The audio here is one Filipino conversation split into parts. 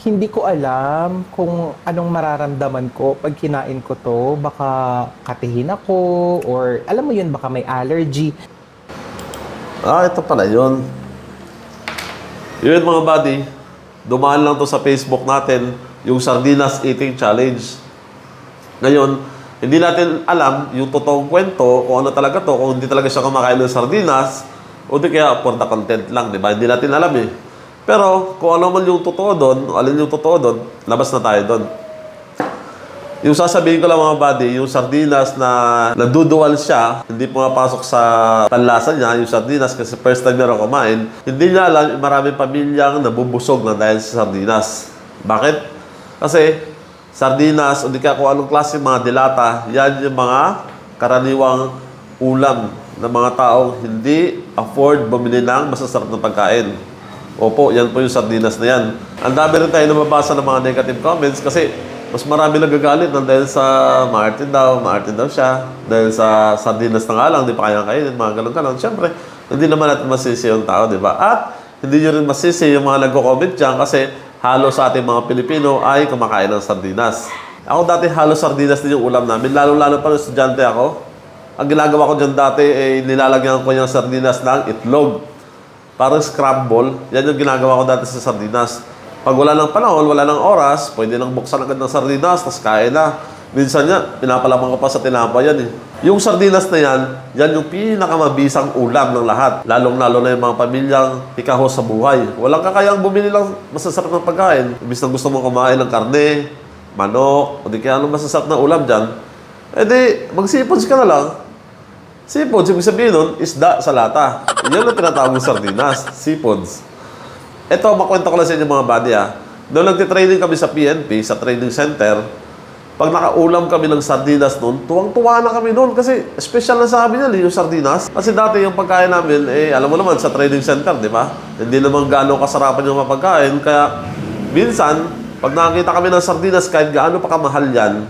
hindi ko alam kung anong mararamdaman ko pag kinain ko to. Baka katihin ako or alam mo yun, baka may allergy. Ah, ito pala yun. Yun mga buddy, dumaan lang to sa Facebook natin, yung Sardinas Eating Challenge. Ngayon, hindi natin alam yung totoong kwento, kung ano talaga to, kung hindi talaga siya kumakain ng sardinas, o di kaya for the content lang, di ba? Hindi natin alam eh. Pero kung ano man yung totoo doon, alin yung totoo doon, labas na tayo doon. Yung sasabihin ko lang mga buddy, yung sardinas na nadudual siya, hindi pumapasok sa panlasa niya, yung sardinas kasi first time niya kumain, hindi niya alam, maraming pamilyang nabubusog na dahil sa sardinas. Bakit? Kasi sardinas, o di kaya kung anong klase mga dilata, yan yung mga karaniwang ulam ng mga taong hindi afford bumili ng masasarap na pagkain. Opo, yan po yung sardinas na yan. Ang dami rin tayo nababasa ng mga negative comments kasi mas marami nagagalit na dahil sa Martin daw, Martin daw siya. Dahil sa sardinas na nga lang, di pa kaya kainin, mga ganun ganon Siyempre, hindi naman natin masisi yung tao, di ba? At hindi nyo rin masisi yung mga nagko-comment dyan kasi halos sa ating mga Pilipino ay kumakain ng sardinas. Ako dati halos sardinas din yung ulam namin, lalo-lalo pa nung estudyante ako. Ang ginagawa ko dyan dati, eh, nilalagyan ko yung sardinas ng itlog. Parang scramble. Yan yung ginagawa ko dati sa sardinas. Pag wala ng panahon, wala ng oras, pwede nang buksan agad ng sardinas, tapos kain na. Minsan nga, pinapalaman ko pa sa tinapa yan eh. Yung sardinas na yan, yan yung pinakamabisang ulam ng lahat. Lalong-lalo na yung mga pamilyang ikaho sa buhay. Walang kakayang bumili lang masasarap ng pagkain. Imbis na gusto mo kumain ng karne, manok, o di kaya anong masasarap na ulam dyan, eh di, magsipods ka na lang. Seafoods, ibig sabihin nun, isda sa lata. Yan ang tinatawag ng sardinas, seafoods. Ito, makwento ko lang sa inyo mga buddy ah. Noong nagtitraining kami sa PNP, sa training center, pag nakaulam kami ng sardinas noon, tuwang-tuwa na kami noon kasi special na sa amin yung sardinas. Kasi dati yung pagkain namin, eh, alam mo naman, sa training center, di ba? Hindi naman gaano kasarapan yung mga pagkain. Kaya, minsan, pag nakakita kami ng sardinas, kahit gaano pa kamahal yan,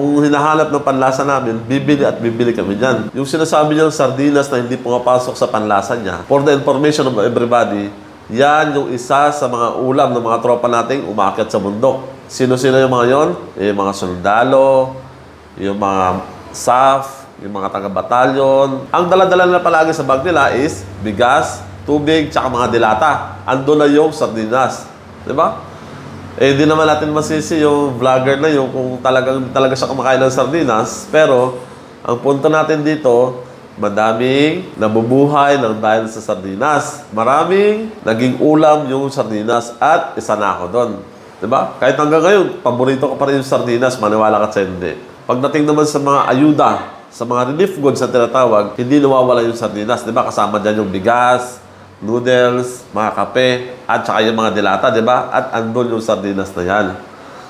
kung hinahanap ng panlasa namin, bibili at bibili kami dyan. Yung sinasabi niyang sardinas na hindi pumapasok sa panlasa niya, for the information of everybody, yan yung isa sa mga ulam ng mga tropa nating umakyat sa bundok. Sino-sino yung mga yon? Yung mga sundalo, yung mga SAF, yung mga taga-batalyon. Ang daladala na palagi sa bag nila is bigas, tubig, tsaka mga dilata. Ando na yung sardinas. Di ba? Eh, di naman natin masisi yung vlogger na yung kung talagang talaga siya kumakain ng sardinas. Pero, ang punto natin dito, madaming nabubuhay ng dahil sa sardinas. Maraming naging ulam yung sardinas at isa na ako doon. Diba? Kahit hanggang ngayon, paborito ko pa rin yung sardinas, maniwala ka sa hindi. Pagdating naman sa mga ayuda, sa mga relief goods na tinatawag, hindi nawawala yung sardinas. Diba? Kasama dyan yung bigas, noodles, mga kape, at saka yung mga dilata, di ba? At andun yung sardinas na yan.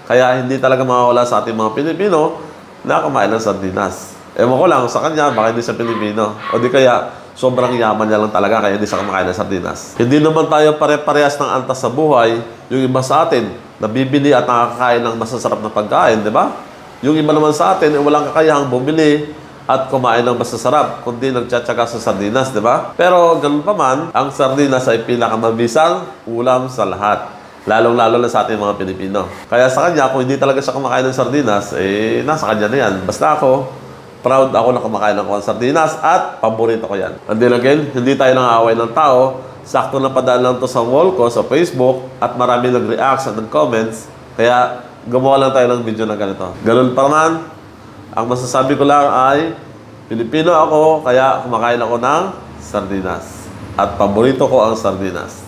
Kaya hindi talaga mawawala sa ating mga Pilipino na kumain ng sardinas. Ewan ko lang sa kanya, baka hindi siya Pilipino. O di kaya, sobrang yaman niya lang talaga kaya hindi siya kumakain ng sardinas. Hindi naman tayo pare-parehas ng antas sa buhay. Yung iba sa atin, nabibili at nakakain ng masasarap na pagkain, di ba? Yung iba naman sa atin, eh, walang kakayahang bumili at kumain ng masasarap, kundi nagtsatsaga sa sardinas, di ba? Pero ganun pa man, ang sardinas ay pinakamabisang ulam sa lahat. Lalong-lalo na sa ating mga Pilipino. Kaya sa kanya, kung hindi talaga siya kumakain ng sardinas, eh, nasa kanya na yan. Basta ako, proud ako na kumakain ng kuwan sardinas at paborito ko yan. And then again, hindi tayo nang-aaway ng tao. Sakto na padaan lang to sa wall ko sa Facebook at marami nag-react at nag-comments. Kaya gumawa lang tayo ng video na ganito. Ganun pa man, ang masasabi ko lang ay Pilipino ako, kaya kumakain ako ng sardinas. At paborito ko ang sardinas.